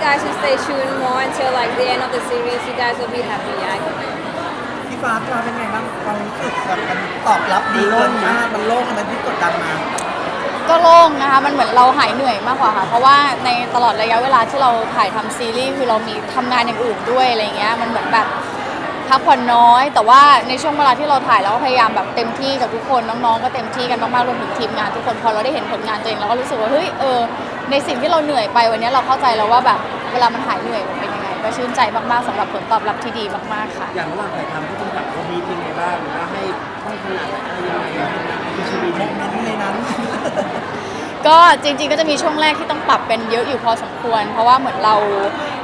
guys should stay tuned more until like the end of the series. You guys will be happy. I hope. พี่ฟ้าพี่ฟ้าเป็นไงบ้างความรู้สึกแบบมันตอบรับดีเกินคาดมันโล่งมันที่กดดันมา ก็โล่งนะคะ มันเหมือนเราหายเหนื่อยมากกว่าค่ะ เพราะว่าในตลอดระยะเวลาที่เราถ่ายทำซีรีส์คือเรามีทำงานอย่างอื่นด้วยอะไรเงี้ย มันเหมือนแบบ พักผ่อนน้อย แต่ว่าในช่วงเวลาที่เราถ่ายเราก็พยายามแบบเต็มที่กับทุกคนน้องๆ ก็เต็มที่กันมากๆรวมถึงทีมงานทุกคนพอเราได้เห็นผลงานตัวเองเราก็รู้สึกว่าเฮ้ยเออในสิ่งที่เราเหนื่อยไปวันนี้เราเข้าใจแล้วว่าแบบเวลามันหายเหนื่อยมันเป็นยังไงก็ชื่นใจมากๆสำหรับผลตอบรับที่ดีมากๆค่ะ อย่างระหว่างถ่ายทำผู้กำกับเขามีเป็นไงบ้างหรือว่าให้ต้องขนาดไหนอะไรยังไงมีชีวิตโมเมนต์ในนั้น ก็จริงๆก็จะมีช่วงแรกที่ต้องปรับเป็นเยอะอยู่พอสมควร เพราะว่าเหมือนเรา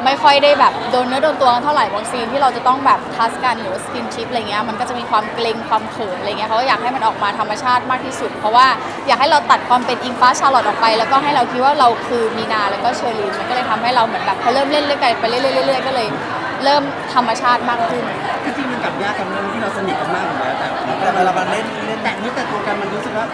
ไม่ค่อยได้แบบโดนเนื้อโดนตัวกันเท่าไหร่บางซีนที่เราจะต้องแบบทัสกันหรือสกินชิปอะไรเงี้ยมันก็จะมีความเกรงความเขินอะไรเงี้ยเขาก็อยากให้มันออกมาธรรมชาติมากที่สุด เพราะว่าอยากให้เราตัดความเป็นอิงฟ้าชาร์ลอตออกไป แล้วก็ให้เราคิดว่าเราคือมีนาแล้วก็เชอรีนมันก็เลยทำให้เราเหมือนแบบพอเริ่มเล่นเรื่อยไปเรื่อยๆเรื่อยก็เลยเริ่มธรรมชาติมากขึ้นจริงๆมันกลับยากกับเรื่องที่เราสนิทกันมากอยู่แล้วแต่แต่เวลามันเล่นเล่นแต่นี่แต่ตัวกันมันรู้สึกว่า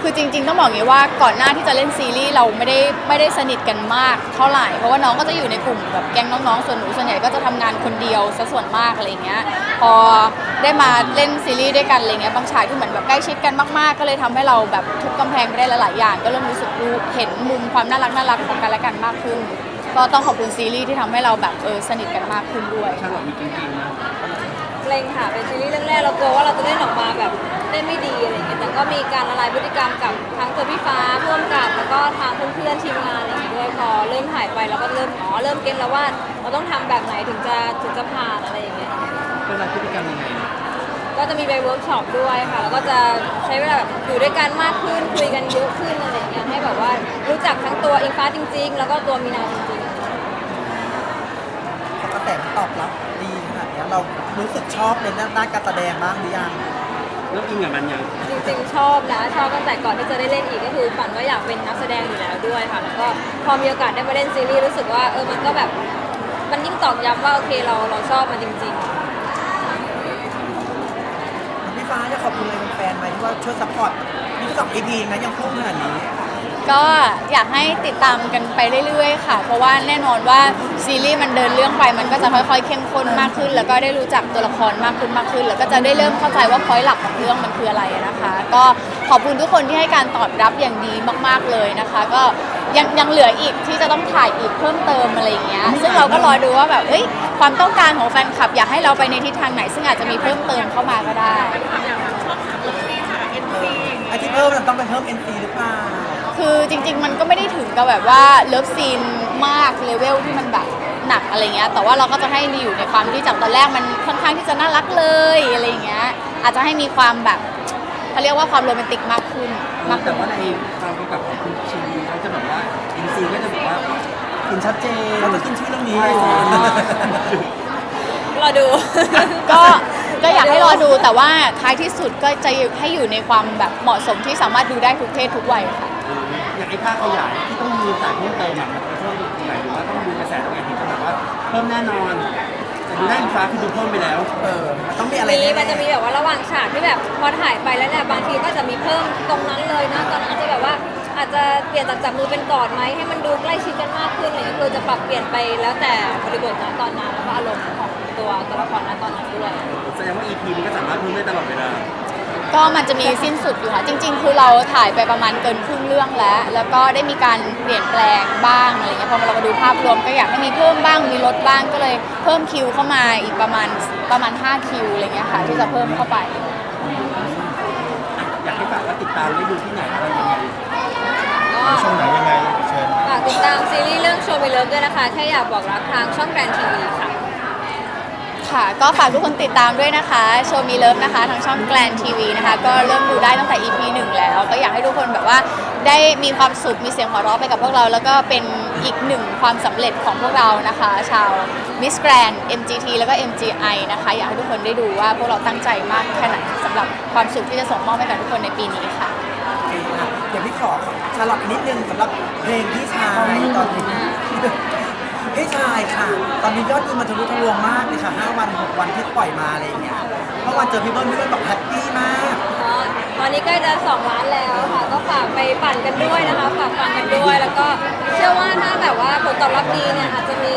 คือจริง ๆ ต้องบอกอย่างนี้ว่าก่อนหน้าที่จะเล่นซีรีส์เราไม่ได้ไม่ได้สนิทกันมากเท่าไหร่เพราะว่าน้องก็จะอยู่ในกลุ่มแบบแก๊งน้องๆส่วนหนูส่วนใหญ่ก็จะทำงานคนเดียวซะส่วนมากอะไรเงี้ยพอได้มาเล่นซีรีส์ด้วยกันอะไรเงี้ยบางฉากที่เหมือนแบบใกล้ชิดกันมากๆ ก็เลยทำให้เราแบบทุบกำแพงไปได้หลายๆอย่าง ก็เริ่มรู้สึกรู้เห็นมุมความน่ารักน่ารักของกันและกันมากขึ้น ก็ต้องขอบคุณซีรีส์ที่ทำให้เราแบบเออสนิทกันมากขึ้นด้วย ชาลอตมีเก่งๆนะ เกรงค่ะ เป็นซีรีส์เรื่องแรกเรากลัวว่าเราจะเล่นออกมาแบบเล่นไม่ดีอะไรอย่างเงี้ยแต่ก็มีการละลายพฤติกรรมกับทั้งตัวพี่ฟ้าพ่วงกับแล้วก็ทางเพื่อนๆทีมงานอะไรอย่างเงี้ยด้วยพอเริ่มถ่ายไปเราก็เริ่มอ๋อเริ่มเก็ตแล้วว่าเราต้องทำแบบไหนถึงจะถึงจะผ่านอะไรอย่างเงี้ย เป็นอะไรพฤติกรรมยังไงก็จะมีไปเวิร์กช็อปด้วยค่ะ แล้วก็จะใช้เวลาแบบอยู่ด้วยกันมากขึ้น คุยกันเยอะขึ้นอะไรอย่างเงี้ยให้แบบว่ารู้จักทั้งตัวอิงฟ้าจริง ๆ แล้วก็ตัวมีนาจริงๆ กระแสมันตอบรับดีขนาด เนี้ยเรารู้สึกชอบในด้านการแสดงบ้างหรือยังเริ่มอินกับมันยังจริงๆชอบนะชอบตั้งแต่ก่อนที่จะได้เล่นอีกก็คือฝันว่าอยากเป็นนักแสดงอยู่แล้วด้วยค่ะแล้วก็พอมีโอกาสได้มาเล่นซีรีส์รู้สึกว่าเออมันก็แบบมันยิ่งตอกย้ำว่าโอเคเราเราชอบมันจริงพี่ฟ้าจะขอบคุณอะไรแฟนๆไหมที่ว่าช่วยซัพพอร์ตนี่สอง EP นะยังพุ่งขนาดนี้ ก็อยากให้ติดตามกันไปเรื่อยๆ ค่ะ เพราะว่าแน่นอนว่าซีรีส์มันเดินเรื่องไปมันก็จะค่อยๆ เข้มข้นมากขึ้น แล้วก็ได้รู้จักตัวละครมากขึ้นมากขึ้น แล้วก็จะได้เริ่มเข้าใจว่าพอยหลักของเรื่องมันคืออะไรนะคะ ก็ขอบคุณทุกคนที่ให้การตอบรับอย่างดีมากๆเลยนะคะ ก็ยังยังเหลืออีกที่จะต้องถ่ายอีกเพิ่มเติมอะไรอย่างเงี้ยซึ่งเราก็รอดูว่าแบบเอ้ยความต้องการของแฟนคลับอยากให้เราไปในทิศทางไหน ซึ่งอาจจะมีเพิ่มเติมเข้ามาก็ได้ไอ้ที่เพิ่มมันต้องเป็นเพิ่ม NC หรือเปล่า คือจริง ๆ มันก็ไม่ได้ถึงกับแบบว่าเลิฟซีนมากเลเวลที่มันแบบหนักอะไรเงี้ย แต่ว่าเราก็จะให้มีอยู่ในความที่จากตอนแรกมันค่อนข้างที่จะน่ารักเลยอะไรเงี้ย อาจจะให้มีความแบบเขาเรียกว่าความโรแมนติกมากขึ้นมากแต่ขึ้นว่าในความกำกับของคุณชีวีเขาจะแบบว่าอินซีก็จะแบบว่ากินชัดเจนเขาจะขึ้นชื่อเรื่องนี้ใช่ๆรอดู ก็ก็อยากให้รอดูแต่ว่าท้ายที่สุดก็จะให้อยู่ในความแบบเหมาะสมที่สามารถดูได้ทุกเพศทุกวัยค่ะ อย่างไอ้ค่าขยายที่ต้องมีสายเพิ่มเติมอะมันจะเพิ่มตรงไหนหรือว่าต้องดูกระแสตรงไหนถึงจะแบบว่าเพิ่มแน่นอนแต่ดูได้อินฟ้าคือดูเพิ่มไปแล้วเออมันต้องมีอะไรมีแน่ๆ มันจะมีแบบว่าระหว่างฉากที่แบบพอถ่ายไปแล้วเนี่ยบางทีก็จะมีเพิ่มตรงนั้นเลยนะตอนนั้นอาจจะแบบว่าอาจจะเปลี่ยนจากจับมือเป็นกอดไหมให้มันดูใกล้ชิดกันมากขึ้นอะไรเลยคือจะปรับเปลี่ยนไปแล้วแต่บริบทนะตอนนั้นแล้วก็อารมณ์ของตัวตัวละครนะตอนนั้นด้วย แสดงว่า EP มันก็สามารถเพิ่มได้ตลอดเวลา ก็มันจะมีสิ้นสุดอยู่ค่ะ จริง ๆ คือเราถ่ายไปประมาณเกินครึ่งเรื่องแล้ว แล้วก็ได้มีการเปลี่ยนแปลงบ้างอะไรเงี้ยพอเรามาดูภาพรวมก็อยากให้มีเพิ่มบ้างมีลดบ้างก็เลยเพิ่มคิวเข้ามาอีกประมาณประมาณ 5 คิวอะไรเงี้ยค่ะ ที่จะเพิ่มเข้าไป อยากให้ฝากว่าติดตามได้ดูที่ไหนอะไรยังไงก็ช่องไหนยังไงเชิญ ฝากติดตามซีรีส์เรื่องโชว์ไปเลิฟด้วยนะคะ แค่อยากบอกรักทางช่องแกรนทีวีค่ะ ค่ะ ก็ฝากทุกคนติดตามด้วยนะคะโชว์มีเลิฟนะคะ ทางช่องแกลนทีวีนะคะ ก็เริ่มดูได้ตั้งแต่ EP 1 แล้ว ก็อยากให้ทุกคนแบบว่าได้มีความสุขมีเสียงหัวเราะไปกับพวกเรา แล้วก็เป็นอีกหนึ่งความสำเร็จของพวกเรานะคะ ชาว Miss Grand MGT แล้วก็ MGI นะคะ อยากให้ทุกคนได้ดูว่าพวกเราตั้งใจมากแค่ไหนสำหรับความสุขที่จะส่งมอบให้กับทุกคนในปีนี้ค่ะ โอเคค่ะเดี๋ยวพี่ขอชาลอตนิดนึงสำหรับเพลงพี่ชายตอนนี้ พี่ชายค่ะ ตอนนี้ยอดวิวมันทะลุทะลวงมากเลยค่ะ5วัน6วันที่ปล่อยมาอะไรอย่างเงี้ยเมื่อวันเจอพี่เบิ้ลพี่เบิ้ลบอกแฮปปี้มาก อ๋อตอนนี้ใกล้จะ2ล้านแล้วค่ะ ก็ฝากไปปั่นกันด้วยนะคะฝากฟังกันด้วย แล้วก็เชื่อว่าถ้าแบบว่าผลตอบรับดีเนี่ยอาจจะมี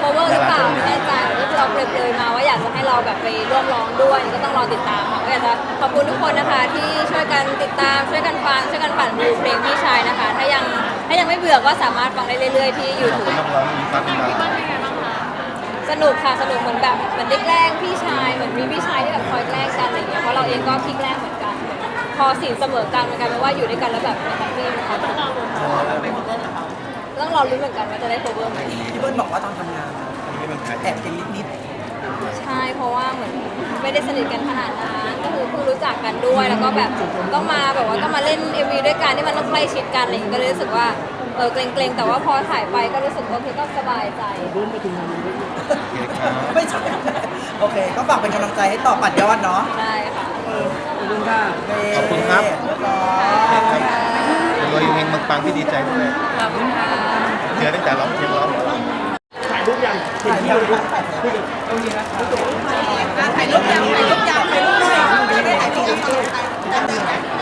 cover หรือเปล่าไม่แน่ใจที่เราเปรยๆมาว่าอยากจะให้เราแบบไปร่วมร้องด้วยก็ต้องรอติดตามค่ะก็อยากจะขอบคุณทุกคนนะคะที่ช่วยกันติดตามช่วยกันฟังช่วยกันปั่นวิวเพลงพี่ชาย ถ้ายังถ้ายังไม่เบื่อก็สามารถฟังได้เรื่อยๆที่ YouTube นักร้องมีฟังเป็นดาวสนุกค่ะสนุกเหมือนแบบเหมือนได้แกล้งพี่ชายเหมือนมีพี่ชายที่แบบคอยแกล้งกันอะไรอย่างเงี้ยเพราะเราเองก็พี่แกล้งเหมือนกัน พอสินเสมอกันมันกลายเป็นว่าอยู่ด้วยกันแล้วแบบแฮปปี้นะคะต้องรอลุ้นต้องรอลุ้นเหมือนกันว่าจะได้โคเวอร์ไหมพี่เบิ้ลบอกว่าตอนทำงานที่มันขายแอบเป็นนิดใช่เพราะว่าเหมือนไม่ได้สนิทกันขนาดนั้น ก็คือเพิ่งรู้จักกันด้วย แล้วก็แบบต้องมาแบบว่าต้องมาเล่น MV ด้วยกันที่มันต้องใกล้ชิดกันอะไรอย่างเงี้ยก็เลยรู้สึกว่าเออเกรงๆแต่ว่าพอถ่ายไปก็รู้สึกว่าคือก็สบายใจโอเคครับๆไม่ใช่โอเค ก็ฝากเป็นกำลังใจให้ต่อปัดยอดเนาะได้ค่ะขอบคุณค่ะขอบคุณครับ เรียบร้อยรวยเฮงๆปังๆพี่ดีใจด้วยขอบคุณค่ะเจอตั้งแต่ร้องเพลงร้องถ่ายรูปยังเห็นที่เรารูปถ่ายรูปตรงนี้นะถ่ายรูปยังถ่ายรูปยังถ่ายรูปหน่อยจะ tay